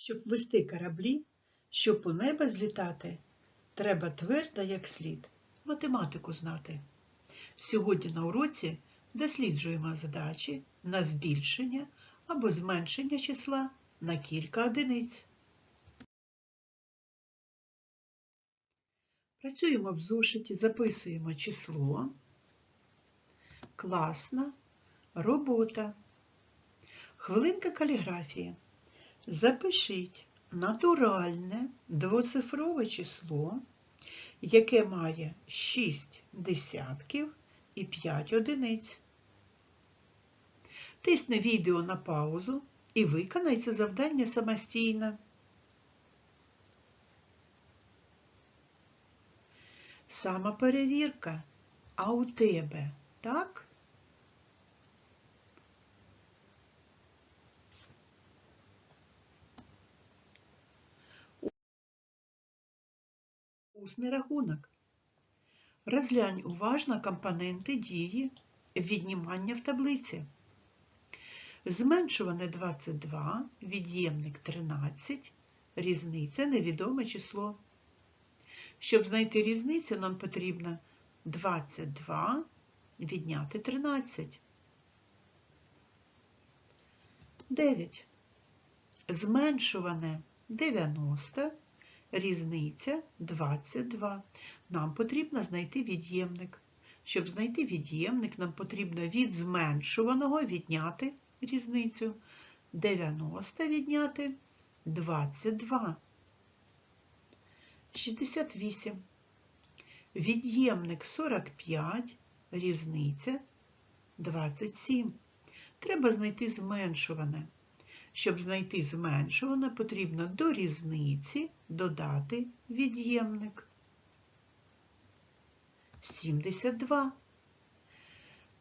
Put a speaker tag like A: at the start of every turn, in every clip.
A: Щоб вести кораблі, щоб у небо злітати, треба твердо, як слід, математику знати. Сьогодні на уроці досліджуємо задачі на збільшення або зменшення числа на кілька одиниць. Працюємо в зошиті, записуємо число. Класна робота. Хвилинка каліграфії. Запишіть натуральне двоцифрове число, яке має 6 десятків і 5 одиниць. Тисни відео на паузу і виконай це завдання самостійно. Самоперевірка. А у тебе так? Усний рахунок. Розглянь уважно компоненти дії віднімання в таблиці. Зменшуване 22, від'ємник 13, різниця невідоме число. Щоб знайти різницю, нам потрібно 22 відняти 13. 9. Зменшуване 90, різниця 22. Нам потрібно знайти від'ємник. Щоб знайти від'ємник, нам потрібно від зменшуваного відняти різницю. 90 відняти 22. 68. Від'ємник 45, різниця 27. Треба знайти зменшуване. Щоб знайти зменшуване, потрібно до різниці додати від'ємник. 72.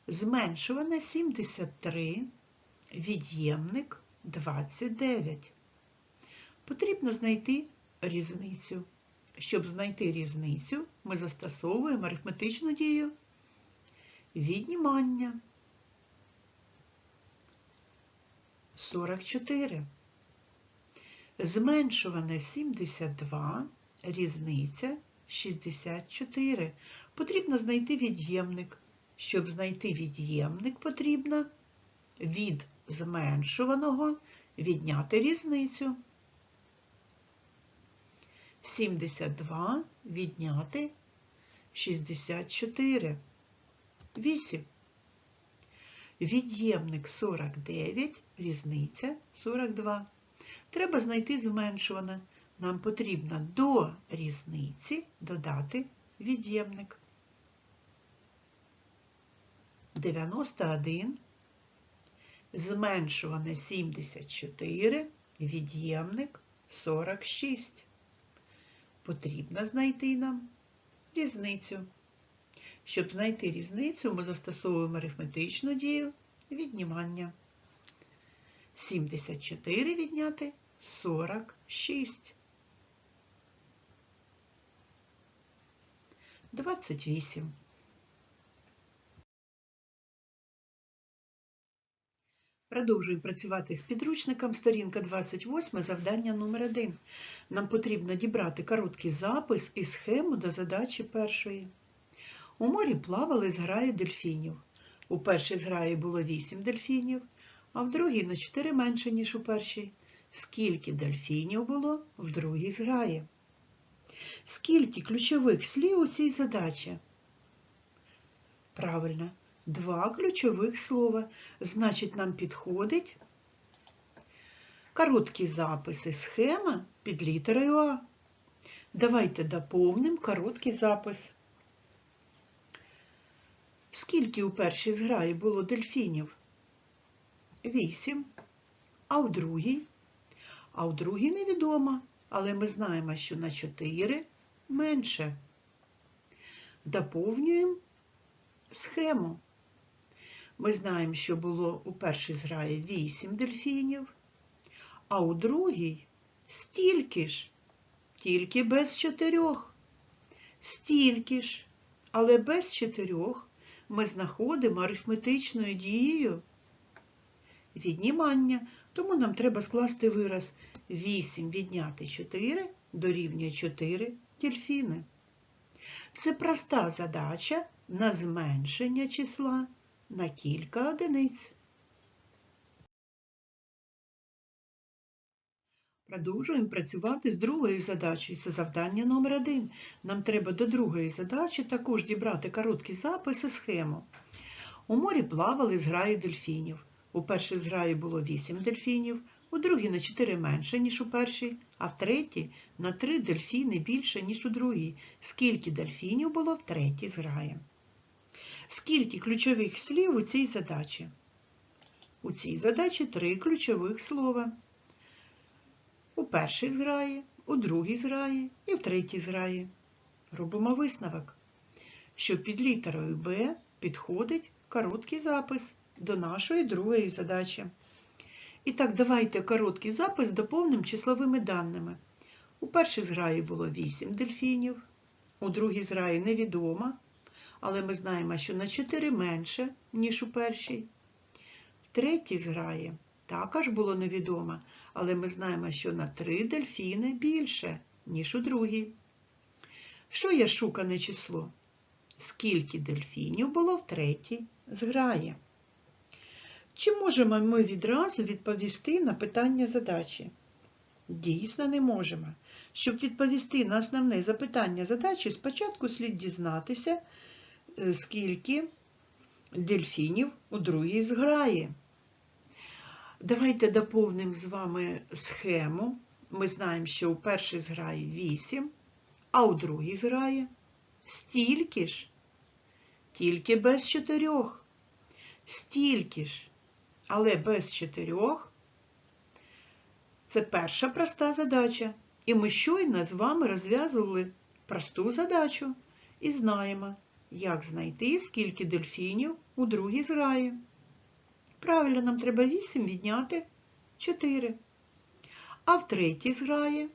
A: Зменшуване 73, від'ємник 29. Потрібно знайти різницю. Щоб знайти різницю, ми застосовуємо арифметичну дію віднімання. 44. Зменшуване 72, різниця 64. Потрібно знайти від'ємник. Щоб знайти від'ємник, потрібно від зменшуваного відняти різницю. 72 відняти 64. 8. Від'ємник 49, різниця 42. Треба знайти зменшуване. Нам потрібно до різниці додати від'ємник. 91. Зменшуване 74, від'ємник 46. Потрібно знайти нам різницю. Щоб знайти різницю, ми застосовуємо арифметичну дію віднімання. 74 відняти 46. 28. Продовжуємо працювати з підручником. Сторінка 28, завдання номер 1. Нам потрібно дібрати короткий запис і схему до задачі першої. У морі плавали зграї дельфінів. У першій зграї було 8 дельфінів, а в другій на 4 менше, ніж у першій. Скільки дельфінів було в другій зграї? Скільки ключових слів у цій задачі? Правильно, два ключових слова. Значить, нам підходить короткі записи, схема під літерою А. Давайте доповнимо короткий запис. Скільки у першій зграї було дельфінів? Вісім. А у другій? А у другій невідомо, але ми знаємо, що на 4 менше. Доповнюємо схему. Ми знаємо, що було у першій зграї 8 дельфінів, а у другій стільки ж, тільки без чотирьох. Стільки ж, але без чотирьох ми знаходимо арифметичною дією віднімання, тому нам треба скласти вираз 8 відняти 4 дорівнює 4 дельфіни. Це проста задача на зменшення числа на кілька одиниць. Продовжуємо працювати з другою задачею. Це завдання номер один. Нам треба до другої задачі також дібрати короткий запис і схему. У морі плавали зграї дельфінів. У першій зграї було 8 дельфінів, у другій на 4 менше, ніж у першій, а в третій на 3 дельфіни більше, ніж у другій. Скільки дельфінів було в третій зграї? Скільки ключових слів у цій задачі? У цій задачі три ключових слова. У першій зграї, у другій зграї і в третій зграї. Робимо висновок, що під літерою Б підходить короткий запис до нашої другої задачі. І так, давайте короткий запис доповнимо числовими даними. У першій зграї було 8 дельфінів, у другій зграї невідомо, але ми знаємо, що на 4 менше, ніж у першій. В третій зграї також було невідомо, але ми знаємо, що на 3 дельфіни більше, ніж у другій. Що є шукане число? Скільки дельфінів було в третій зграї? Чи можемо ми відразу відповісти на питання задачі? Дійсно, не можемо. Щоб відповісти на основне запитання задачі, спочатку слід дізнатися, е, скільки дельфінів у другій зграї. Давайте доповнимо з вами схему. Ми знаємо, що у першій зграї 8, а у другій зграї стільки ж, тільки без чотирьох. Стільки ж, але без чотирьох. Це перша проста задача. І ми щойно з вами розв'язували просту задачу і знаємо, як знайти, скільки дельфінів у другій зграї. Правильно, нам треба 8 відняти 4. А в третій зграї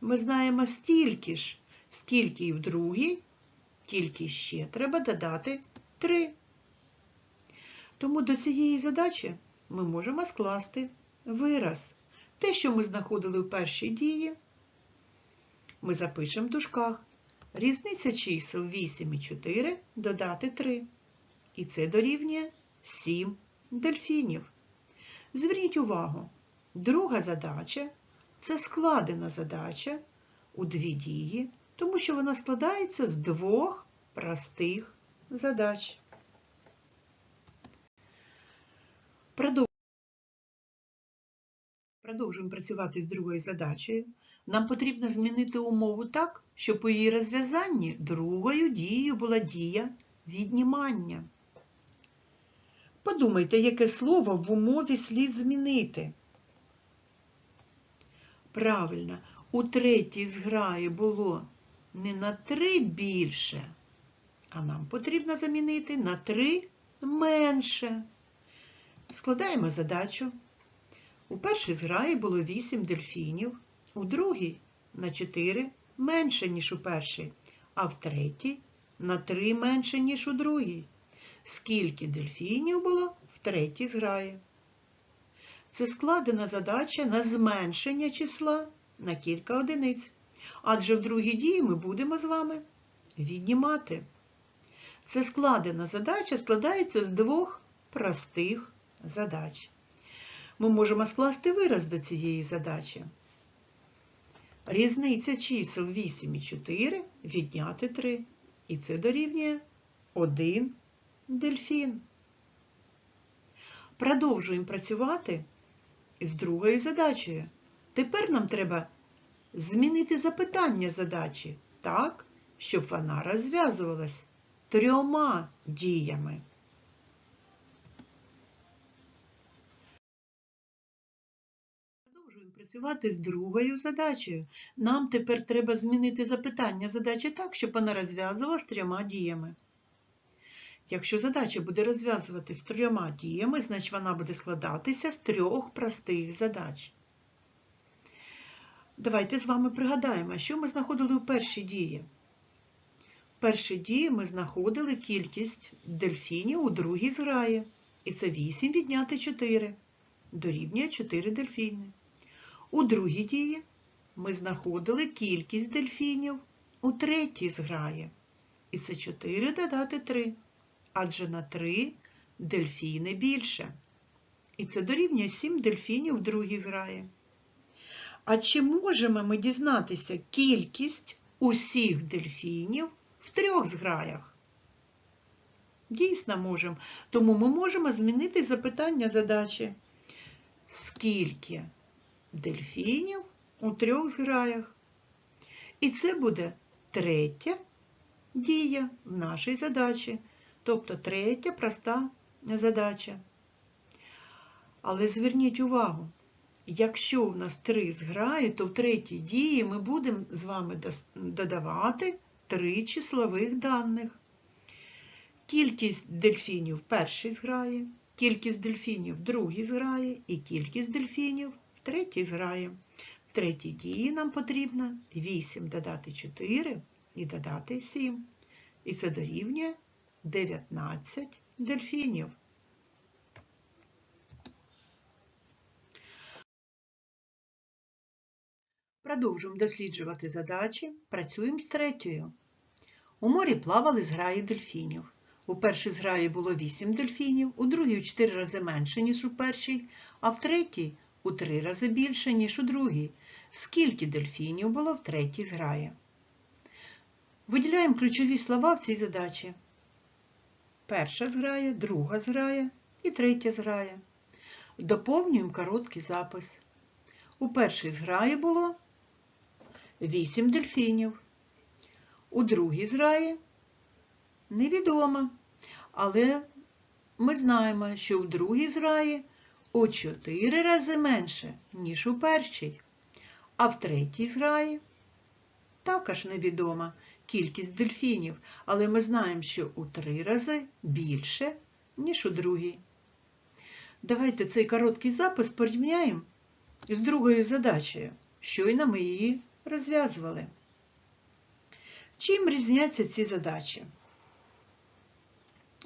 A: ми знаємо стільки ж, скільки і в другій, тільки ще треба додати 3. Тому до цієї задачі ми можемо скласти вираз. Те, що ми знаходили в першій дії, ми запишемо в дужках. Різниця чисел 8 і 4 додати 3. І це дорівнює 7 дельфінів. Зверніть увагу, друга задача це складена задача у дві дії, тому що вона складається з двох простих задач. Продовжуємо. Працювати з другою задачею. Нам потрібно змінити умову так, щоб у її розв'язанні другою дією була дія віднімання. Подумайте, яке слово в умові слід змінити. Правильно, у третій зграї було не на три більше, а нам потрібно замінити на три менше. Складаємо задачу. У першій зграї було 8 дельфінів, у другій на 4 менше, ніж у першій, а в третій на 3 менше, ніж у другій. Скільки дельфінів було в третій зграї? Це складена задача на зменшення числа на кілька одиниць. Адже в другій дії ми будемо з вами віднімати. Це складена задача складається з двох простих задач. Ми можемо скласти вираз до цієї задачі. Різниця чисел 8 і 4 відняти 3. І це дорівнює 1 дельфін. Продовжуємо працювати з другою задачею. Тепер нам треба змінити запитання задачі так, щоб вона розв'язувалась трьома діями. Продовжуємо працювати з другою задачею. Нам тепер треба змінити запитання задачі так, щоб вона розв'язувалась трьома діями. Якщо задача буде розв'язуватись трьома діями, значить вона буде складатися з трьох простих задач. Давайте з вами пригадаємо, що ми знаходили у першій дії. В першій дії ми знаходили кількість дельфінів у другій зграї. І це 8 відняти 4. Дорівнює 4 дельфіни. У другій дії ми знаходили кількість дельфінів у третій зграї. І це 4 додати 3. Адже на 3 дельфіни більше. І це дорівнює 7 дельфінів в другій зграї. А чи можемо ми дізнатися кількість усіх дельфінів в трьох зграях? Дійсно можемо. Тому ми можемо змінити запитання задачі. Скільки дельфінів у трьох зграях? І це буде третя дія в нашій задачі. Тобто третя проста задача. Але зверніть увагу, якщо у нас три зграї, то в третій дії ми будемо з вами додавати три числових даних. Кількість дельфінів в першій зграї, кількість дельфінів в другій зграї і кількість дельфінів третій зграї. В третій дії нам потрібно 8 додати 4 і додати 7. І це дорівнює 19 дельфінів. Продовжуємо досліджувати задачі. Працюємо з третьою. У морі плавали зграї дельфінів. У першій зграї було 8 дельфінів, у другій у 4 рази менше, ніж у першій, а в третій у 3 рази більше, ніж у другій. Скільки дельфінів було в третій зграї? Виділяємо ключові слова в цій задачі. Перша зграя, друга зграя і третя зграя. Доповнюємо короткий запис. У першій зграї було 8 дельфінів. У другій зграї невідомо, але ми знаємо, що в другій зграї у 4 рази менше, ніж у першій, а в третій зграї також невідома кількість дельфінів, але ми знаємо, що у 3 рази більше, ніж у другій. Давайте цей короткий запис порівняємо з другою задачею. Щойно ми її розв'язували. Чим різняться ці задачі?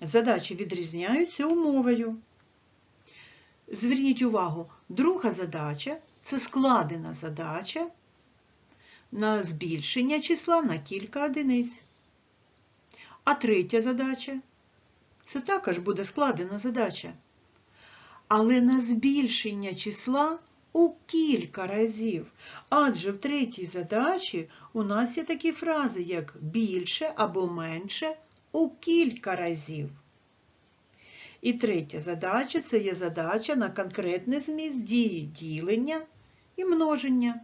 A: Задачі відрізняються умовою. Зверніть увагу, друга задача це складена задача на збільшення числа на кілька одиниць. А третя задача це також буде складена задача. Але на збільшення числа у кілька разів. Адже в третій задачі у нас є такі фрази, як більше або менше у кілька разів. І третя задача це є задача на конкретний зміст дії ділення і множення.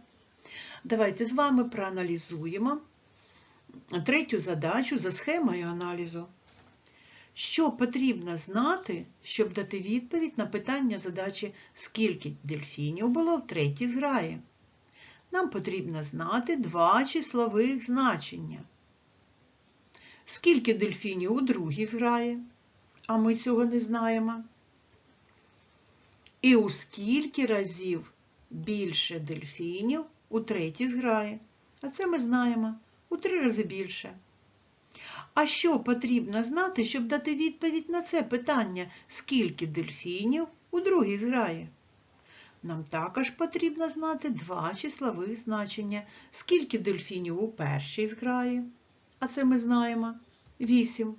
A: Давайте з вами проаналізуємо третю задачу за схемою аналізу. Що потрібно знати, щоб дати відповідь на питання задачі, скільки дельфінів було в третій зграї? Нам потрібно знати два числових значення. Скільки дельфінів у другій зграї, а ми цього не знаємо. І у скільки разів більше дельфінів у третій зграї. А це ми знаємо у три рази більше. А що потрібно знати, щоб дати відповідь на це питання, скільки дельфінів у другій зграї? Нам також потрібно знати два числових значення, скільки дельфінів у першій зграї, а це ми знаємо 8.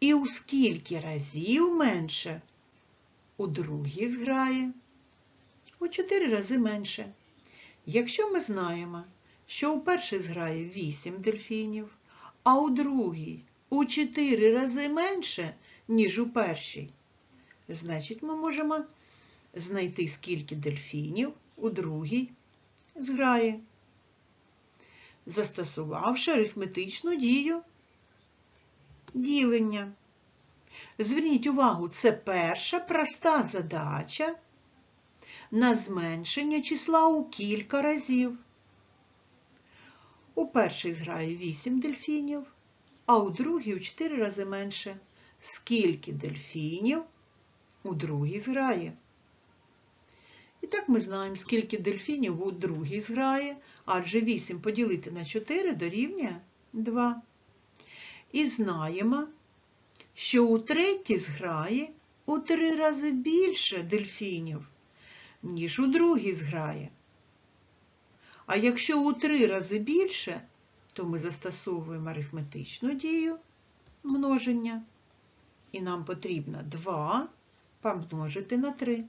A: І у скільки разів менше? У другій зграї, у 4 рази менше. Якщо ми знаємо, що у першій зграї 8 дельфінів, а у другій у 4 рази менше, ніж у першій, значить ми можемо знайти скільки дельфінів у другій зграї, застосувавши арифметичну дію ділення. Зверніть увагу, це перша проста задача на зменшення числа у кілька разів. У першій зграї 8 дельфінів, а у другій у 4 рази менше. Скільки дельфінів у другій зграї? І так ми знаємо, скільки дельфінів у другій зграї, адже 8 поділити на 4 дорівнює 2. І знаємо, що у третій зграї у три рази більше дельфінів, ніж у другій зграї. А якщо у три рази більше, то ми застосовуємо арифметичну дію множення. І нам потрібно 2 помножити на 3.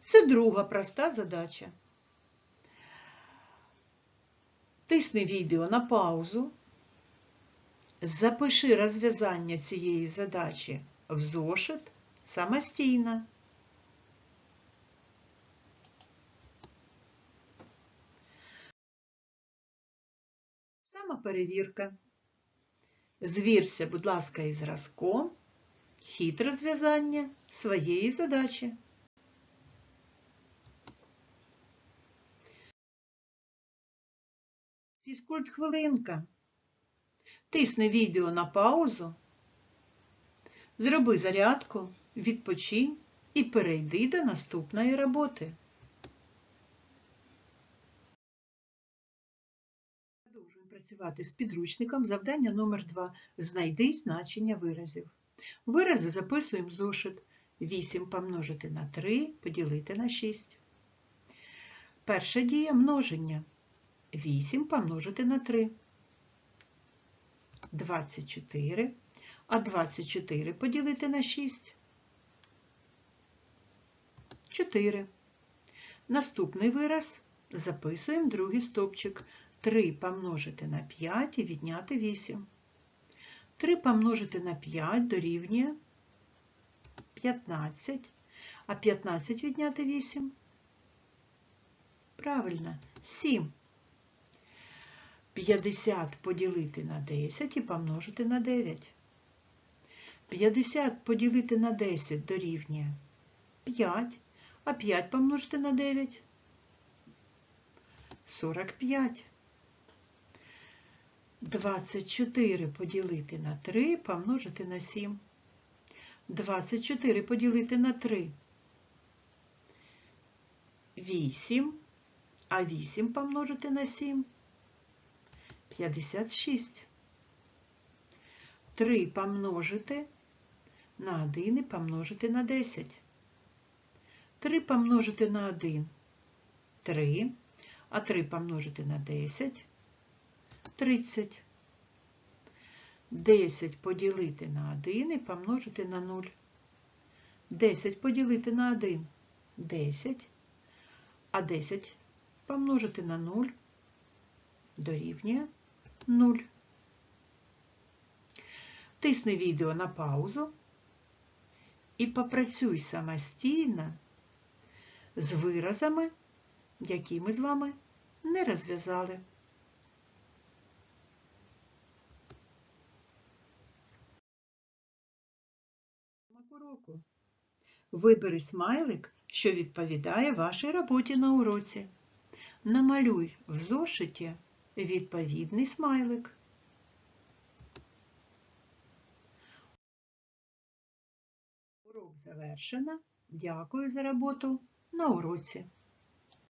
A: Це друга проста задача. Тисни відео на паузу. Запиши розв'язання цієї задачі в зошит самостійно. Самоперевірка. Звірся, будь ласка, із зразком хід розв'язання своєї задачі. Фізкульт хвилинка. Тисни відео на паузу, зроби зарядку, відпочинь і перейди до наступної роботи. Продовжуємо працювати з підручником. Завдання номер 2. Знайди значення виразів. Вирази записуємо в зошит. 8 помножити на 3, поділити на 6. Перша дія множення. 8 помножити на 3. 24. А 24 поділити на 6. 4. Наступний вираз записуємо другий стопчик. 3 помножити на 5 і відняти 8. 3 помножити на 5 дорівнює 15. А 15 відняти 8. Правильно, 7. 50 поділити на 10 і помножити на 9. 50 поділити на 10 дорівнює 5, а 5 помножити на 9 45. 24 поділити на 3 помножити на 7. 24 поділити на 3 8, а 8 помножити на 7 56. 3 помножити на 1 і помножити на 10. 3 помножити на 1 3, а 3 помножити на 10 30. 10 поділити на 1 і помножити на 0. 10 поділити на 1 10, а 10 помножити на 0 дорівнює 0. Тисни відео на паузу і попрацюй самостійно з виразами, які ми з вами не розв'язали. Вибери смайлик, що відповідає вашій роботі на уроці. Намалюй в зошиті відповідний смайлик. Урок завершено. Дякую за роботу на уроці.